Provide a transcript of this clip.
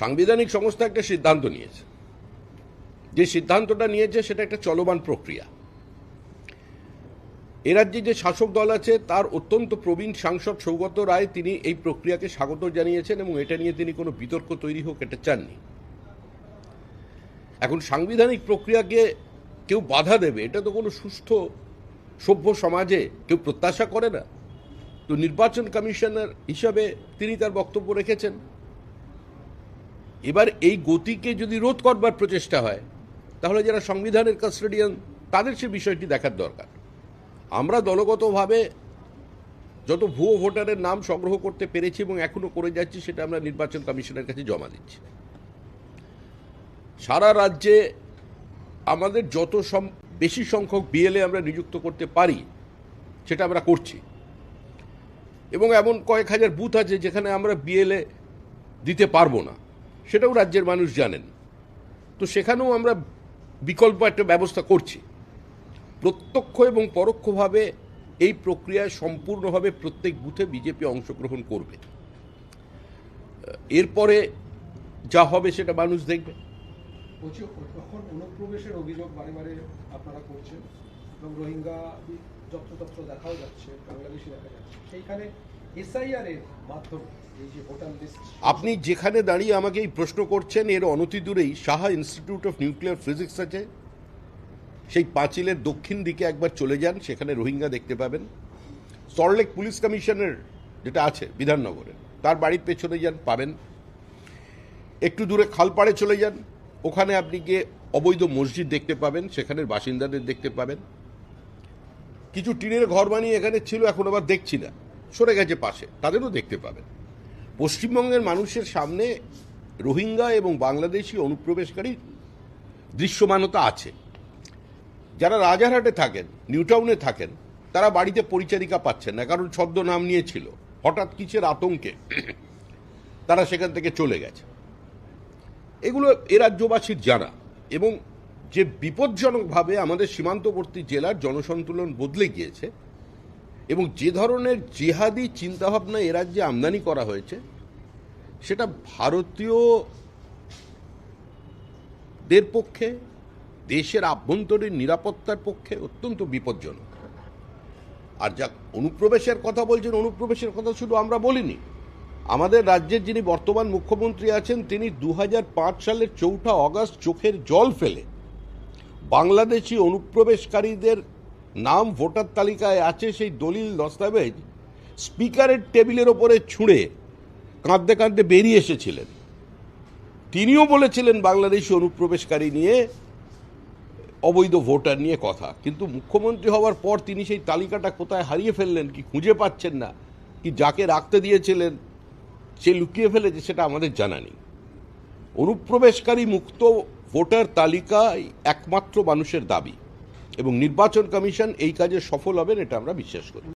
সাংবিধানিক সংস্থা একটা সিদ্ধান্ত নিয়েছে। যে সিদ্ধান্তটা নিয়েছে সেটা একটা চলমান প্রক্রিয়া। এ রাজ্যে যে শাসক দল আছে, তার অত্যন্ত প্রবীণ সাংসদ সৌগত রায় তিনি এই প্রক্রিয়াকে স্বাগত জানিয়েছেন এবং এটা নিয়ে তিনি কোনো বিতর্ক তৈরি হোক এটা চাননি। এখন সাংবিধানিক প্রক্রিয়াকে কেউ বাধা দেবে, এটা তো কোনো সুস্থ সভ্য সমাজে কেউ প্রত্যাশা করে না। তো নির্বাচন কমিশনার হিসাবে তিনি তার বক্তব্য রেখেছেন। এবার এই গতিকে যদি রোধ করবার প্রচেষ্টা হয়, তাহলে যারা সংবিধানের কাস্টোডিয়ান তাদের সে বিষয়টি দেখার দরকার। আমরা দলগতভাবে যত ভুয়ো ভোটারের নাম সংগ্রহ করতে পেরেছি এবং এখনও করে যাচ্ছি, সেটা আমরা নির্বাচন কমিশনের কাছে জমা দিচ্ছি। সারা রাজ্যে আমাদের যত সম- বেশি সংখ্যক বিএলএ আমরা নিযুক্ত করতে পারি, সেটা আমরা করছি। এবং এমন কয়েক হাজার বুথ আছে যেখানে আমরা বিএলএ দিতে পারব না। সেটাও রাজ্যের মানুষ জানেন। তো সেখানেও আমরা বিকল্প একটা ব্যবস্থা করছি। প্রত্যক্ষ এবং পরোক্ষভাবে এই প্রক্রিয়ায় সম্পূর্ণভাবে প্রত্যেক বুথে বিজেপি অংশগ্রহণ করবে। এরপরে যা হবে সেটা মানুষ দেখবে। অনুপ্রবেশের অভিযোগ বারে বারে আপনারা করছেন। এবং রোহিঙ্গা দেখাও যাচ্ছে দেখা যাচ্ছে। সেইখানে আপনি যেখানে দাঁড়িয়ে আমাকে এই প্রশ্ন করছেন, এর অনতি দূরেই Saha institute of nuclear physics আছে। সেই পাঁচিলের দক্ষিণ দিকে একবার চলে যান, সেখানে রোহিঙ্গা দেখতে পাবেন। সল্টলেক পুলিশ কমিশনের যেটা আছে, বিধাননগরে, তার বাড়ির পেছনে যান, পাবেন। একটু দূরে খালপাড়ে চলে যান, ওখানে আপনি গিয়ে অবৈধ মসজিদ দেখতে পাবেন, সেখানের বাসিন্দাদের দেখতে পাবেন। কিছু টিনের ঘর বানিয়ে এখানে ছিল, এখন আবার দেখছি না। সরে গেছে পাশে, তাদেরও দেখতে পাবেন। পশ্চিমবঙ্গের মানুষের সামনে রোহিঙ্গা এবং বাংলাদেশি অনুপ্রবেশকারী দৃশ্যমানতা আছে। যারা রাজারহাটে থাকেন, নিউটাউনে থাকেন, তারা বাড়িতে পরিচারিকা পাচ্ছেন না, কারণ ছদ্ম নাম নিয়েছিল হঠাৎ কিসের আতঙ্কে তারা সেখান থেকে চলে গেছে। এগুলো এ রাজ্যবাসীর জানা এবং যে বিপজ্জনকভাবে আমাদের সীমান্তবর্তী জেলার জনসন্তুলন বদলে গিয়েছে এবং যে ধরনের জেহাদি চিন্তাভাবনা এ রাজ্যে আমদানি করা হয়েছে, সেটা ভারতীয় দের পক্ষে, দেশের আভ্যন্তরীণ নিরাপত্তার পক্ষে অত্যন্ত বিপজ্জনক। আর যা অনুপ্রবেশের কথা বলছেন, অনুপ্রবেশের কথা শুধু আমরা বলিনি। আমাদের রাজ্যের যিনি বর্তমান মুখ্যমন্ত্রী আছেন, তিনি দু হাজার পাঁচ সালের চৌঠা অগস্ট চোখের জল ফেলে বাংলাদেশি অনুপ্রবেশকারীদের নাম ভোটার তালিকায় আছে সেই দলিল দস্তাবেজ। স্পিকারের টেবিলের ওপরে ছুঁড়ে কাঁদতে কাঁদতে বেরিয়ে এসেছিলেন। তিনিও বলেছিলেন বাংলাদেশি অনুপ্রবেশকারী নিয়ে অবৈধ ভোটার নিয়ে কথা। কিন্তু মুখ্যমন্ত্রী হওয়ার পর তিনি সেই তালিকাটা কোথায় হারিয়ে ফেললেন কি খুঁজে পাচ্ছেন না, কি যাকে রাখতে দিয়েছিলেন, সে লুকিয়ে ফেলেছে সেটা আমাদের জানা নেই। অনুপ্রবেশকারী মুক্ত ভোটার তালিকায় একমাত্র মানুষের দাবি। এবং নির্বাচন কমিশন এই কাজে সফল হবেন এটা আমরা বিশ্বাস করি।